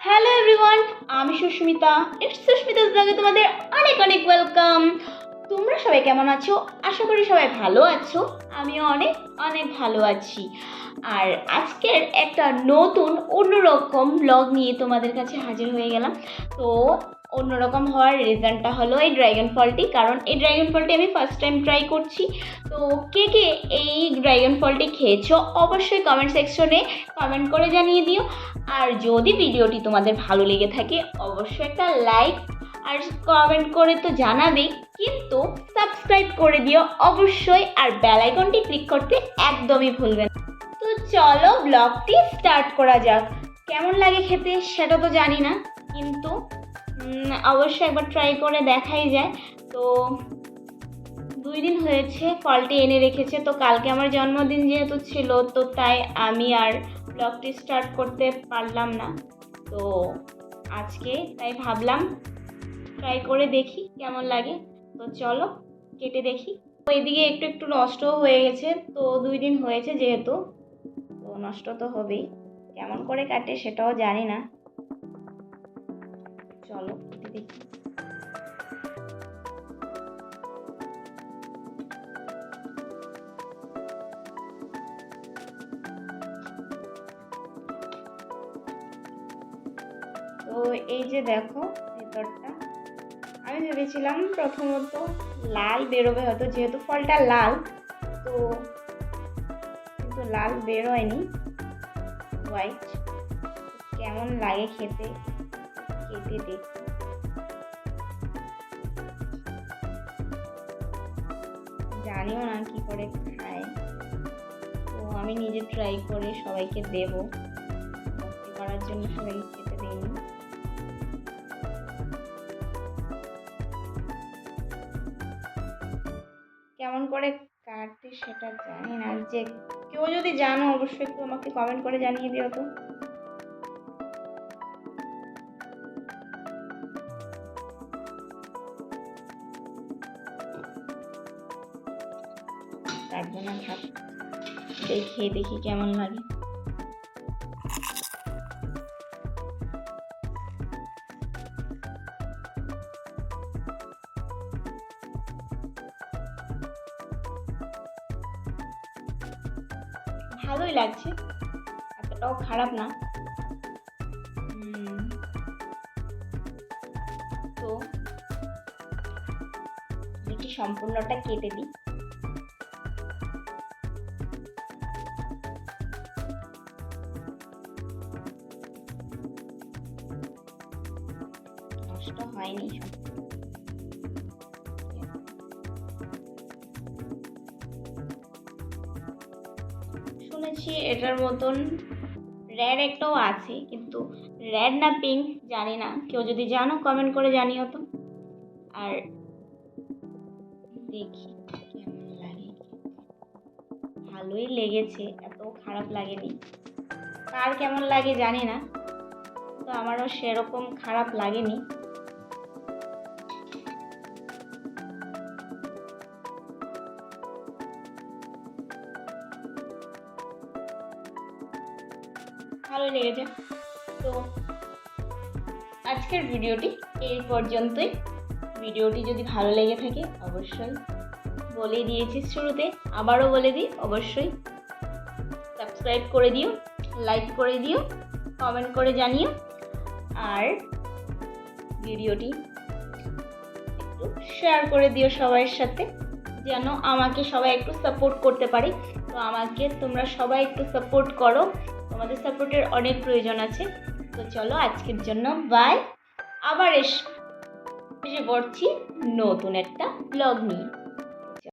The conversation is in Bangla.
হ্যালো এভরিওয়ান আমি সুস্মিতা। ইটস সুস্মিতা ব্লগে তোমাদের অনেক অনেক ওয়েলকাম তোমরা সবাই কেমন আছো? আশা করি সবাই ভালো আছো। আমিও অনেক অনেক ভালো আছি। আর আজকের একটা নতুন, অন্যরকম ব্লগ নিয়ে তোমাদের কাছে হাজির হয়ে গেলাম। তো অন্যরকম হওয়ার রিজনটা হলো এই ড্রাগন ফলটি কারণ এই ড্রাগন ফলটি আমি ফার্স্ট টাইম ট্রাই করছি। তো কে কে এই ড্রাগন ফলটি খেয়েছো, অবশ্যই কমেন্ট সেকশনে কমেন্ট করে জানিয়ে দিও। আর যদি ভিডিওটি তোমাদের ভালো লেগে থাকে, অবশ্যই একটা লাইক আর কমেন্ট করে তো জানাবেই। কিন্তু সাবস্ক্রাইব করে দিও অবশ্যই আর বেল আইকনটি ক্লিক করতে একদমই ভুলবেন। তো চলো ব্লগটি স্টার্ট করা যাক। কেমন লাগে খেতে সেটা তো জানি না, কিন্তু অবশ্যই একবার ট্রাই করে দেখাই যায়। তো দুই দিন হয়েছে ফলটি এনে রেখেছে। তো কালকে আমার জন্মদিন যেহেতু ছিল, তো তাই আমি আর ব্লগটি স্টার্ট করতে পারলাম না। তো আজকে তাই ভাবলাম ট্রাই করে দেখি কেমন লাগে। তো চলো, কেটে দেখি। এদিকে একটু একটু নষ্টও হয়ে গেছে। তো দুই দিন হয়েছে যেহেতু, তো নষ্ট তো হবেই। কেমন করে কাটে সেটাও জানি না। চলো দেখি। তো এই যে দেখো, ভেতরটা। আমি ভেবেছিলাম প্রথমত লাল বেরোবে হয়তো, যেহেতু ফলটা লাল, তো কিন্তু লাল বেরোয়নি হোয়াইট কেমন লাগে খেতে? খেতে দেখি জানিও না কি করে খায়। তো আমি নিজে ট্রাই করে সবাইকে দেবো। করার জন্য সবাইকে খেতে দিইনি কেমন করে কাটে সেটা জানি না। যে কেউ যদি জানো, অবশ্যই একটু আমাকে কমেন্ট করে জানিয়ে দিও তো। কাটবো না, থাক। দেখি দেখি কেমন লাগে। ভালোই লাগছে, এতটাও খারাপ না। তো সম্পূর্ণটা কেটে দিই। নষ্ট হয়নি শুনেছি এটার মতন রেড একটাও আছে, কিন্তু রেড না পিঙ্ক জানি না। কেউ যদি জানো কমেন্ট করে জানিও তো। আর দেখি কেমন লাগে। ভালোই লেগেছে, এত খারাপ লাগেনি। কার কেমন লাগে জানি না, তো আমারও সেরকম খারাপ লাগেনি। ভালোই লেগেছে। তো আজকের ভিডিওটি এই পর্যন্তই। ভিডিওটি যদি ভালো লেগে থাকে, অবশ্যই বলেই দিয়েছি শুরুতে। আবারও বলে দিই, অবশ্যই সাবস্ক্রাইব করে দিও লাইক করে দিও কমেন্ট করে জানিও। আর ভিডিওটি একটু শেয়ার করে দিও সবার সাথে, যেন আমাকে সবাই একটু সাপোর্ট করতে পারে। তো আমাকে তোমরা সবাই একটু সাপোর্ট করো। তোমাদের সাপোর্টের অনেক প্রয়োজন আছে। তো চলো আজকের জন্য বাই আবার এস পড়ছি নতুন একটা ব্লগ নিয়ে।